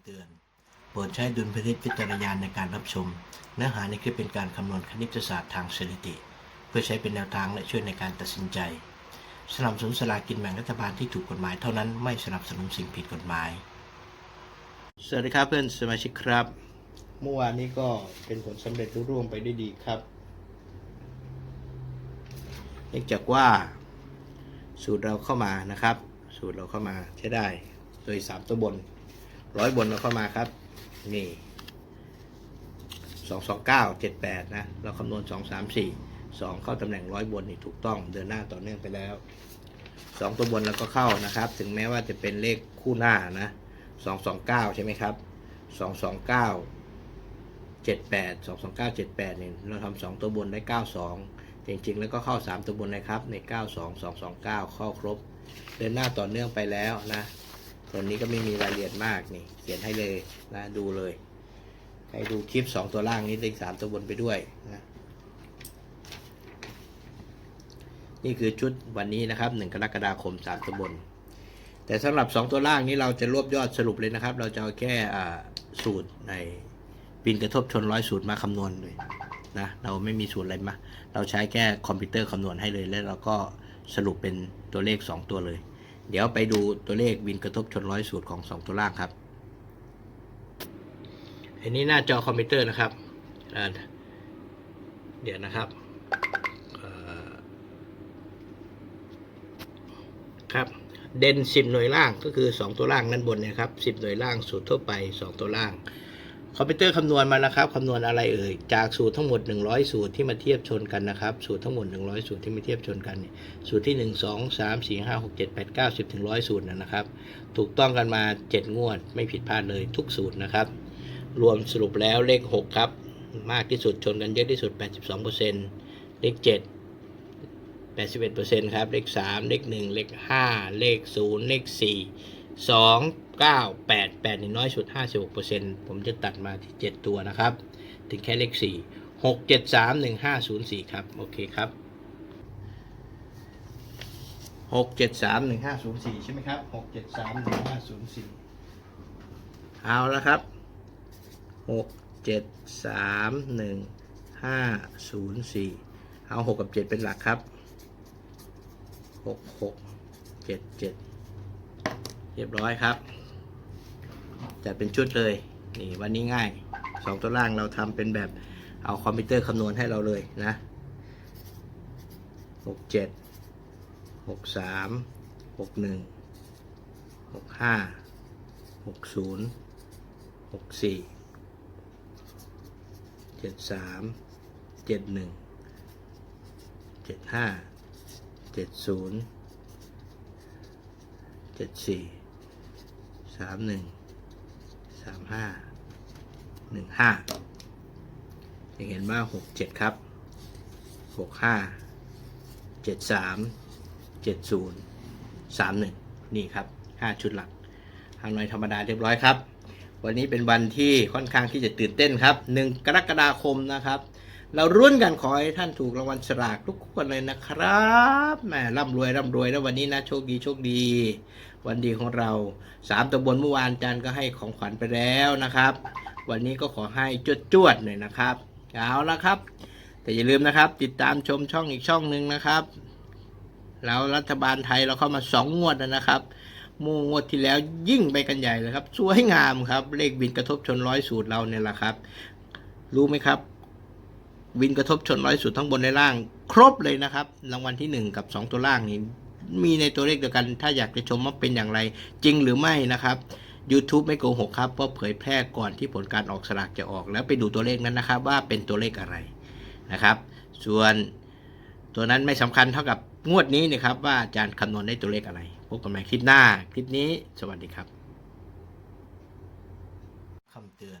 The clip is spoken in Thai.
ำเตือน โปรดใช้ดุลพินิจพิจารณาในการรับชม เนื้อหาในคลิปเป็นการคำนวณคณิตศาสตร์ทางสถิติ เพื่อใช้เป็นแนวทางและช่วยในการตัดสินใจ สนับสนุนสลากินแบ่งรัฐบาลที่ถูกกฎหมายเท่านั้นไม่สนับสนุนสิ่งผิดกฎหมาย สวัสดีครับเพื่อนสมาชิกครับ เมื่อวานนี้ก็เป็นผลสำเร็จรุ่ร่วงไปได้ดีครับเนื่องจากว่าสูตรเราเข้ามานะครับ สูตรเราเข้ามาใช้ได้โดยสามตัวบน ร้อยบนเราเข้ามาครับ นี่สองสองเก้าเจ็ดแปดนะ เราคำนวณสองสามสี่สองเข้าตำแหน่งร้อยบนนี่ถูกต้องเดินหน้าต่อเนื่องไปแล้วสองตัวบนเราก็เข้านะครับ ถึงแม้ว่าจะเป็นเลขคู่หน้านะสองสองเก้าใช่ไหมครับสองสองเก้าเจ็ดแปดสองสองเก้าเจ็ดแปดเนี่ยเราทำสองตัวบนได้เก้าสองจริง ๆ แล้วก็เข้าสามตัวบนนะครับ ในเก้าสองสองสองเก้าเข้าครบ เดินหน้าต่อเนื่องไปแล้วนะ ตัวนี้ก็ไม่มีรายละเอียดมากนี่ เขียนให้เลยนะดูเลยให้ดูคลิป2ตัวล่างนี้เลขสามตัวบนไปด้วยนะนี่คือชุดวันนี้นะครับ1กรกฎาคม3ตัวบน แต่สำหรับ2ตัวล่างนี้เราจะรวบยอดสรุปเลยนะครับ เราจะเอาแค่สูตรในปีนกระทบชนร้อยสูตรมาคำนวณเลยนะเราไม่มีสูตรอะไรมา เราใช้แค่คอมพิวเตอร์คำนวณให้เลยแล้วเราก็สรุปเป็นตัวเลข 2 ตัวเลย เดี๋ยวไปดูตัวเลขวินกระทบชนร้อยสูตรของ2ตัวล่างครับ อันนี้หน้าจอคอมพิวเตอร์นะครับ เดี๋ยวนะครับ ครับ เด่น10หน่วยล่างก็คือ2ตัวล่างด้านบนเนยครับ10หน่วยล่างสูตรทั่วไป2ตัวล่าง คอมพิวเตอร์คำนวณมาแล้วครับคำนวณอะไรเอ่ยจากสูตรทั้งหมด 100 สูตรที่มาเทียบชนกันนะครับ สูตรทั้งหมด 100 สูตรที่มาเทียบชนกันเนี่ยสูตรที่ 1 2 3 4 5 6 7 8 9 10ถึง100 สูตรนะนะครับ ถูกต้องกันมา 7 งวด ไม่ผิดพลาดเลยทุกสูตรนะครับ รวมสรุปแล้วเลข 6 ครับ มากที่สุดชนกันเยอะที่สุด 82%เลข 7 81%ครับ เลข 3 เลข 1 เลข 5 เลข 0 เลข4สอง เก้าแปดแปดหนี่งน้อยสุดห้าสิบหกเปอร์เซ็นต์ผมจะตัดมาที่เจ็ดตัวนะครับ ถึงแค่เลขสี่หกเจ็ดสามหนึ่งห้าศูนย์สี่ครับ โอเคครับหกเจ็ดสามหนึ่งห้าศูนย์สี่ใช่ไหมครับหกเจ็ดสามหนึ่งห้าศูนย์สี่เอาแล้วครับหกเจ็ดสามหนึ่งห้าศูนย์สี่เอาหกกับเจ็ดเป็นหลักครับหกหกเจ็ดเจ็ดเรียบร้อยครับ จัดเป็นชุดเลยนี่วันนี้ง่ายสองตัวล่างเราทำเป็นแบบเอาคอมพิวเตอร์คำนวณให้เราเลยนะหกเจ็ดหกสามหกหนึ่งหกห้าหกศูนย์หกสี่เจ็ดสามเจ็ดหนึ่งเจ็ดห้าเจ็ดศูนย์เจ็ดสี่สามหนึ่ง สามห้าหนึ่งห้าจะเห็นว่าหกเจ็ดครับหกห้าเจ็ดสามเจ็ดศูนย์สามหนึ่งนี่ครับห้าชุดหลักฮานอยธรรมดาเรียบร้อยครับ วันนี้เป็นวันที่ค่อนข้างที่จะตื่นเต้นครับหนึ่งกรกฎาคมนะครับ เรารุ่นกันขอให้ท่านถูกรางวัลสลากทุกคนเลยนะครับแหมร่ำรวยร่ำรวยแล้ววันนี้นะโชคดีโชคดี วันดีของเราสามตัวบนเมื่อวานอาจารย์ก็ให้ของขวัญไปแล้วนะครับ วันนี้ก็ขอให้จวดจวดๆหน่อยนะครับเอาละครับ แต่อย่าลืมนะครับ ติดตามชมช่องอีกช่องหนึ่งนะครับ แล้วรัฐบาลไทยเราเข้ามาสองงวดแล้วนะครับมูงวดที่แล้วยิ่งไปกันใหญ่เลยครับ สวยงามครับ เลขบินกระทบชนร้อยสูตรเราเนี่ยแหละครับ รู้ไหมครับ วินกระทบชนร้อยสุดทั้งบนและล่าง ครบเลยนะครับ รางวัลที่ 1 กับ 2 ตัวล่างนี้ มีในตัวเลขเดียวกัน ถ้าอยากจะชมว่าเป็นอย่างไร จริงหรือไม่นะครับ YouTube ไม่โกหกครับเพราะเผยแพร่ก่อนที่ผลการออกสลากจะออก แล้วไปดูตัวเลขนั้นนะครับ ว่าเป็นตัวเลขอะไรนะครับ ส่วนตัวนั้นไม่สำคัญเท่ากับงวดนี้นะครับ ว่าอาจารย์คำนวณได้ตัวเลขอะไรพบกันใหม่คลิปหน้า คลิปนี้ สวัสดีครับคำเตือน